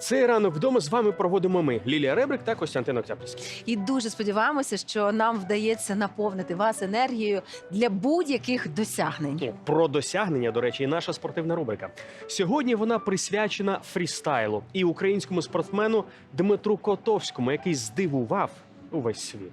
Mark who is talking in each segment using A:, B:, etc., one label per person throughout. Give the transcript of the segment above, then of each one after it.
A: Цей ранок вдома з вами проводимо ми Лілія Ребрик та Костянтин Октябрьський.
B: І дуже сподіваємося, що нам вдається наповнити вас енергією для будь-яких досягнень.
A: Ну, Про досягнення, до речі, і наша спортивна рубрика. Сьогодні вона присвячена фрістайлу і українському спортсмену Дмитру Котовському, який здивував увесь світ.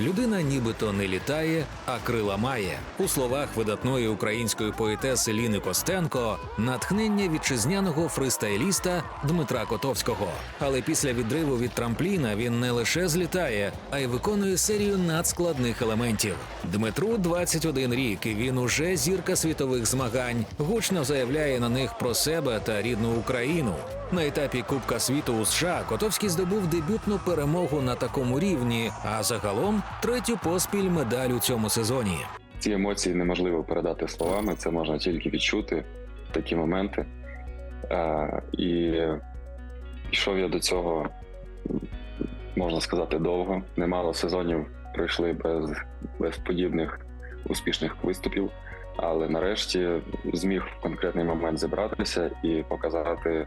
C: Людина нібито не літає, а крила має. У словах видатної української поетеси Ліни Костенко натхнення вітчизняного фристайліста Дмитра Котовського. Але після відриву від трампліна він не лише злітає, а й виконує серію надскладних елементів. Дмитру 21 рік, і він уже зірка світових змагань. Гучно заявляє на них про себе та рідну Україну. На етапі Кубка світу у США Котовський здобув дебютну перемогу на такому рівні, а загалом третю поспіль медаль у цьому сезоні.
D: Ці емоції неможливо передати словами, це можна тільки відчути в такі моменти. Е, і йшов я до цього, можна сказати, довго. Немало сезонів пройшли без, без подібних успішних виступів, але нарешті зміг в конкретний момент зібратися і показати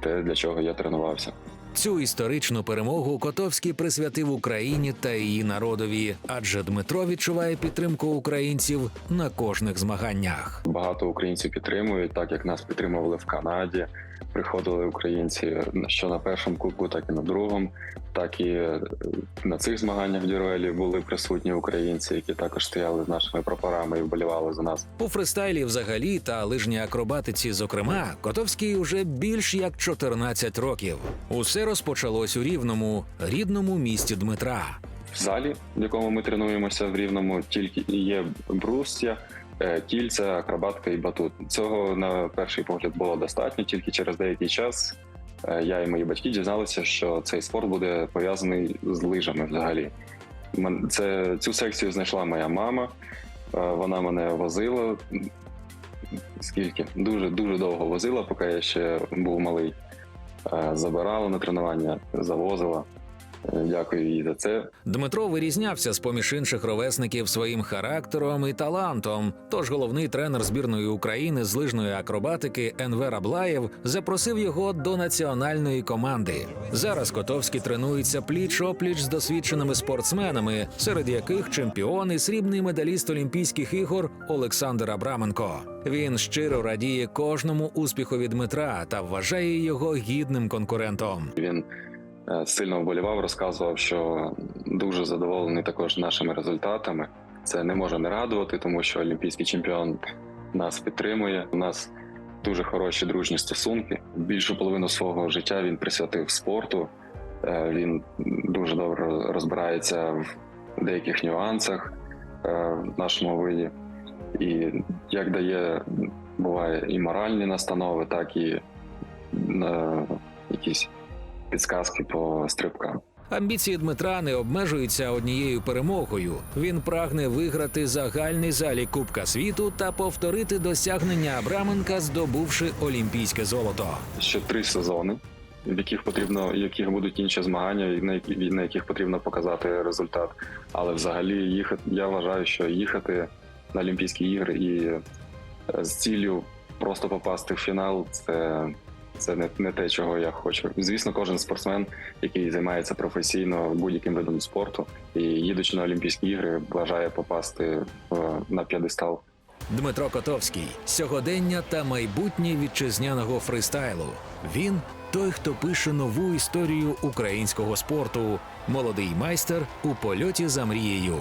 D: те, для чого я тренувався.
C: Цю історичну перемогу Котовський присвятив Україні та її народові, адже Дмитро відчуває підтримку українців на кожних змаганнях.
D: Багато українців підтримують, так як нас підтримували в Канаді. Приходили українці що на першому кубку, так і на другому. Так і е, на цих змаганнях в Дюрелі були присутні українці, які також стояли з нашими прапорами і вболівали за нас.
C: У фристайлі взагалі та лижній акробатиці, зокрема, Котовський уже більш як 14 років. Усе розпочалось у рівному, рідному місті Дмитра.
D: В залі, в якому ми тренуємося в Рівному, тільки є брустя, е, кільця, акробатка і батут. Цього на перший погляд було достатньо. Тільки через деякий час е, я і мої батьки дізналися, що цей спорт буде пов'язаний з лижами взагалі. Це цю секцію знайшла моя мама. Е, Вона мене возила. Скільки? Дуже дуже довго возила, поки я ще був малий. Е, Забирала на тренування, завозила. Дякую їй за це.
C: Дмитро вирізнявся з поміж інших ровесників своїм характером і талантом. Тож головний тренер збірної України з лижної акробатики Енвер Аблаєв запросив його до національної команди. Зараз Котовський тренується пліч опліч з досвідченими спортсменами, серед яких чемпіон і срібний медаліст Олімпійських ігор Олександр Абраменко. Він щиро радіє кожному успіхові Дмитра та вважає його гідним конкурентом.
D: Він сильно вболівав, розказував, що дуже задоволений також нашими результатами. Це не може не радувати, тому що олімпійський чемпіон нас підтримує. У нас дуже хороші дружні стосунки. Більшу половину свого життя він присвятив спорту. Е, Він дуже добре розбирається в деяких нюансах е, в нашому виді. І як дає, буває і моральні настанови, так і е, якісь підсказки по стрибкам.
C: Амбіції Дмитра не обмежуються однією перемогою. Він прагне виграти загальний залік Кубка світу та повторити досягнення Абраменка, здобувши олімпійське золото.
D: Ще три сезони, в яких потрібно, в яких будуть інші змагання, і на які на яких потрібно показати результат. Але взагалі їхати, я вважаю, що їхати на Олімпійські ігри і е, з ціллю просто попасти в фінал це. Це не, не те, чого я хочу. Звісно, кожен спортсмен, який займається професійно будь-яким видом спорту і їдучи на Олімпійські ігри, бажає попасти в, на п'єдестал
C: Дмитро Котовський сьогодення та майбутнє вітчизняного фристайлу. Він той, хто пише нову історію українського спорту, молодий майстер у польоті за мрією.